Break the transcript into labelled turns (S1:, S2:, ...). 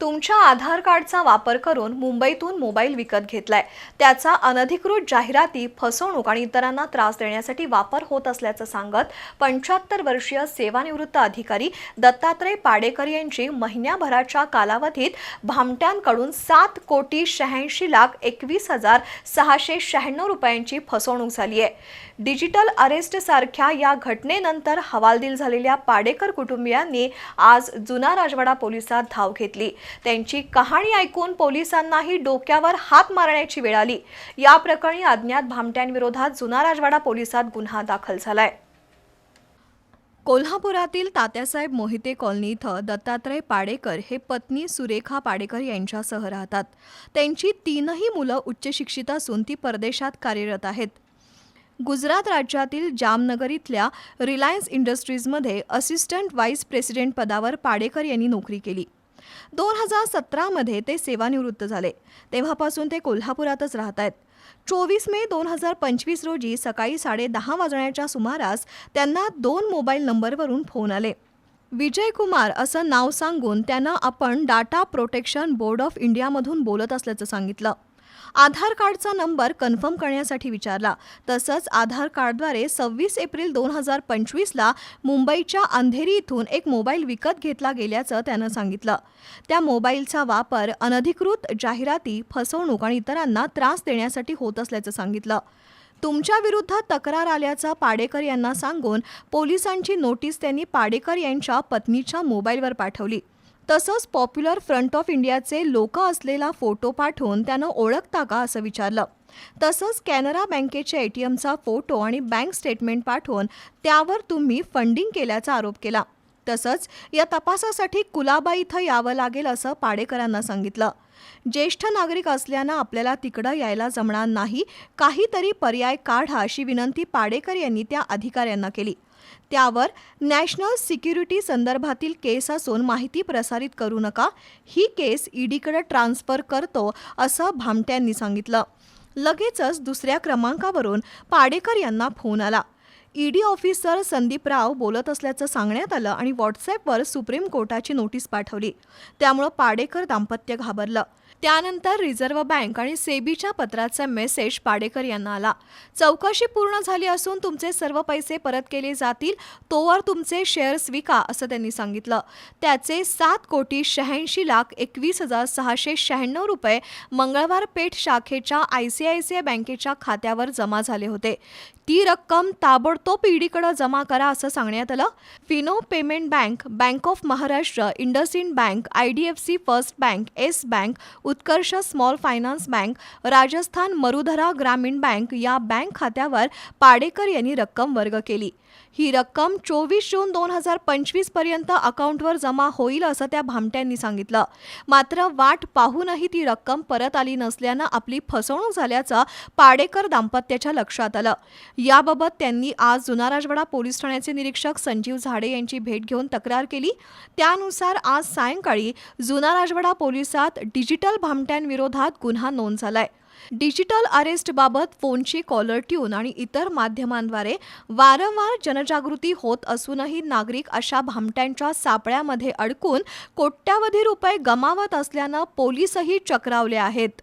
S1: तुमच्या आधार कार्डचा वापर करून मुंबईतून मोबाईल विकत घेतलाय. त्याचा अनधिकृत जाहिराती फसवणूक आणि इतरांना त्रास देण्यासाठी वापर होत असल्याचं सांगत पंच्याहत्तर वर्षीय सेवानिवृत्त अधिकारी दत्तात्रय पाडेकर यांची महिन्याभराच्या कालावधीत भामट्यांकडून सात कोटी शहाऐंशी लाख एकवीस हजार सहाशे शहाण्णव रुपयांची फसवणूक झाली आहे. डिजिटल अरेस्ट सारख्या या घटनेनंतर हवालदिल झालेल्या पाडेकर कुटुंबियांनी आज जुना राजवाडा पोलिसात धाव घेतली. त्यांची कहाणी ऐकून पोलिसांनाही डोक्यावर हात मारण्याची वेळ आली. या प्रकरणी अज्ञात भामट्यांविरोधात जुना राजवाडा पोलिसात गुन्हा दाखल झालाय. कोल्हापुरातील तात्यासाहेब मोहिते कॉलनी इथं दत्तात्रय पाडेकर हे पत्नी सुरेखा पाडेकर यांच्यासह राहतात. त्यांची तीनही मुलं उच्च शिक्षित असून ती परदेशात कार्यरत आहेत. गुजरात राज्यातील जामनगर इथल्या रिलायन्स इंडस्ट्रीजमध्ये असिस्टंट व्हाईस प्रेसिडेंट पदावर पाडेकर यांनी नोकरी केली. दोन हजार सतरामध्ये ते सेवानिवृत्त झाले. तेव्हापासून ते कोल्हापुरातच राहत आहेत. चोवीस मे दोन हजार पंचवीस रोजी सकाळी साडेदहा वाजण्याच्या सुमारास त्यांना दोन मोबाईल नंबरवरून फोन आले. विजय कुमार असं नाव सांगून त्यांना आपण डाटा प्रोटेक्शन बोर्ड ऑफ इंडियामधून बोलत असल्याचं सांगितलं. आधार कार्डचा नंबर कन्फर्म करण्यासाठी विचारला. तसंच आधार कार्डद्वारे सव्वीस एप्रिल दोन हजार पंचवीसला मुंबईच्या अंधेरी इथून एक मोबाईल विकत घेतला गेल्याचं त्यानं सांगितलं. त्या मोबाईलचा वापर अनधिकृत जाहिराती फसवणूक आणि इतरांना त्रास देण्यासाठी होत असल्याचं सांगितलं. तुमच्या विरुद्ध तक्रार आल्याचं पाडेकर यांना सांगून पोलिसांची नोटीस त्यांनी पाडेकर यांच्या पत्नीच्या मोबाईलवर पाठवली. तसंच पॉप्युलर फ्रंट ऑफ इंडियाचे लोक असलेला फोटो पाठवून त्यानं ओळखता का असं विचारलं. तसंच कॅनरा बँकेच्या ए टी एमचा फोटो आणि बँक स्टेटमेंट पाठवून त्यावर तुम्ही फंडिंग केल्याचा आरोप केला. तसंच या तपासासाठी कुलाबा इथं यावं लागेल असं पाडेकरांना सांगितलं. ज्येष्ठ नागरिक असल्यानं आपल्याला तिकडं यायला जमणार नाही. काहीतरी पर्याय काढा अशी विनंती पाडेकर यांनी त्या अधिकाऱ्यांना केली. त्यावर नॅशनल सिक्युरिटी संदर्भातील केस असून माहिती प्रसारित करू नका. ही केस ईडीकडे ट्रान्स्फर करतो असं भामट्यांनी सांगितलं. लगेचच दुसऱ्या क्रमांकावरून पाडेकर यांना फोन आला. ईडी ऑफिसर संदीप राव बोलत असल्याचं सांगण्यात आलं आणि व्हॉट्सॲपवर सुप्रीम कोर्टाची नोटीस पाठवली. त्यामुळं पाडेकर दाम्पत्य घाबरलं. त्यानंतर रिझर्व्ह बँक आणि सेबीच्या पत्राचा मेसेज पाडेकर यांना आला. चौकशी पूर्ण झाली असून तुमचे सर्व पैसे परत केले जातील तोवर तुमचे शेअर्स विका असं त्यांनी सांगितलं. त्याचे सात कोटी शहाऐंशी लाख एकवीस हजार सहाशे शहाण्णव रुपये मंगळवार पेठ शाखेच्या I C I C I बँकेच्या खात्यावर जमा झाले होते. ती रक्कम ताबडतोब ईडीकडे जमा करा असं सांगण्यात आलं. Fino payment bank bank of Maharashtra IndusInd bank I D F C first bank yes bank Utkarsh small finance bank Rajasthan Marudhara Gramin bank या बँक खात्यावर पाडेकर यांनी रक्कम वर्ग केली. ही रक्कम चोवीस जून दोन हजार पंचवीसपर्यंत अकाउंटवर जमा होईल असं त्या भामट्यांनी सांगितलं. मात्र वाट पाहूनही ती रक्कम परत आली नसल्यानं आपली फसवणूक झाल्याचं पाडेकर दाम्पत्याच्या लक्षात आलं. याबाबत त्यांनी आज जुना राजवाडा पोलीस ठाण्याचे निरीक्षक संजीव झाडे यांची भेट घेऊन तक्रार केली. त्यानुसार आज सायंकाळी जुना राजवाडा पोलिसात डिजिटल भामट्यांविरोधात गुन्हा नोंद झालाय. डिजिटल अरेस्टबाबत फोनची कॉलर ट्यून आणि इतर माध्यमांद्वारे वारंवार जनजागृती होत असूनही नागरिक अशा भामट्यांच्या सापळ्यामध्ये अडकून कोट्यावधी रुपये गमावत असल्यानं पोलीसही चक्रावले आहेत.